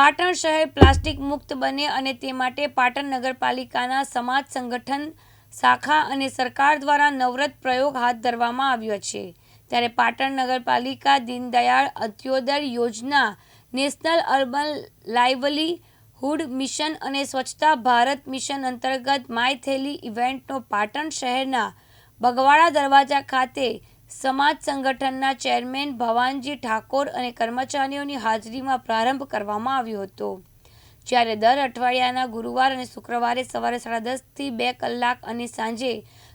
પાટણ શહેર પ્લાસ્ટિક મુક્ત બને અને તે માટે પાટણ નગરપાલિકાના સમાજ સંગઠન શાખા અને સરકાર દ્વારા નવરત પ્રયોગ હાથ ધરવામાં આવ્યો છે. ત્યારે પાટણ નગરપાલિકા દીનદયાળ અંત્યોદય યોજના, નેશનલ અર્બન લાઇવલીહુડ મિશન અને સ્વચ્છતા ભારત મિશન અંતર્ગત માય થેલી ઇવેન્ટનો પાટણ શહેરના બગવાડા દરવાજા ખાતે સમાજ સંગઠનના ચેરમેન ભવાનજી ઠાકોર અને કર્મચારીઓની હાજરીમાં પ્રારંભ કરવામાં આવ્યો હતો. જ્યારે દર અઠવાડિયાના ગુરુવાર અને શુક્રવારે સવારે સાડા દસથી બે કલાક અને સાંજે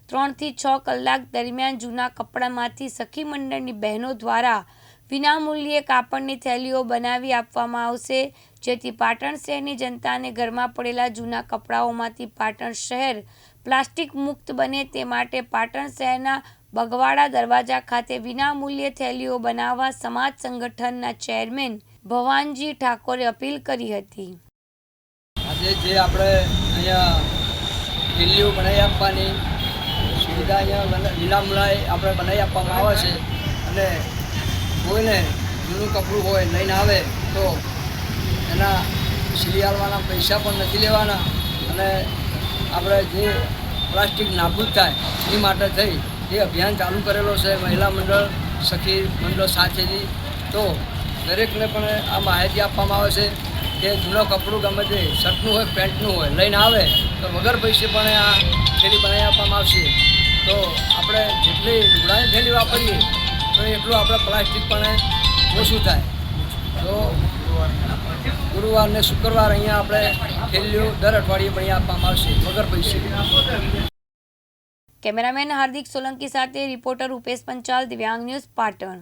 ત્રણથી છ કલાક દરમિયાન જૂના કપડામાંથી સખી મંડળની બહેનો દ્વારા વિનામૂલ્યે કાપડની થેલીઓ બનાવી આપવામાં આવશે, જેથી પાટણ શહેરની જનતાને ઘરમાં પડેલા જૂના કપડાઓમાંથી પાટણ શહેર પ્લાસ્ટિક મુક્ત બને તે માટે પાટણ શહેરના બગવાડા દરવાજા ખાતે વિનામૂલ્યે થેલીઓ બનાવવા સમાજ સંગઠનના ચેરમેન ભવાનજી ઠાકોરે અપીલ કરી હતી. આજે જે આપણે અહીંયા થેલીઓ બનાવી આપવાની સુવિધા અહીંયા વિનામૂલ્યે આપણે બનાવી આપવામાં આવે છે અને કોઈને જૂનું કપડું હોય લઈને આવે તો એના સિલિયાલવાના પૈસા પણ નથી લેવાના અને આપણે જે પ્લાસ્ટિક નાબૂદ થાય એ માટે થઈ એ અભિયાન ચાલુ કરેલો છે, મહિલા મંડળ, સખી મંડળ સાથેથી. તો દરેકને પણ આ માહિતી આપવામાં આવે છે કે જૂનું કપડું ગમે તે, શર્ટનું હોય, પેન્ટનું હોય, લઈને આવે તો વગર પૈસે પણ આ થેલી બનાવી આપવામાં આવશે. તો આપણે જેટલી લુગડાની થેલી વાપરીએ, તો એટલું આપણે પ્લાસ્ટિક પણ ઓછું થાય. તો ગુરુવાર ને શુક્રવાર અહીંયા આપણે થેલીઓ દર અઠવાડિયે અહીંયા આપવામાં આવશે, વગર પૈસે. કેમેરામેન હાર્દિક સોલંકી સાથે રિપોર્ટર રૂપેશ પંચાલ દિવ્યાંગ ન્યૂઝ પાટણ.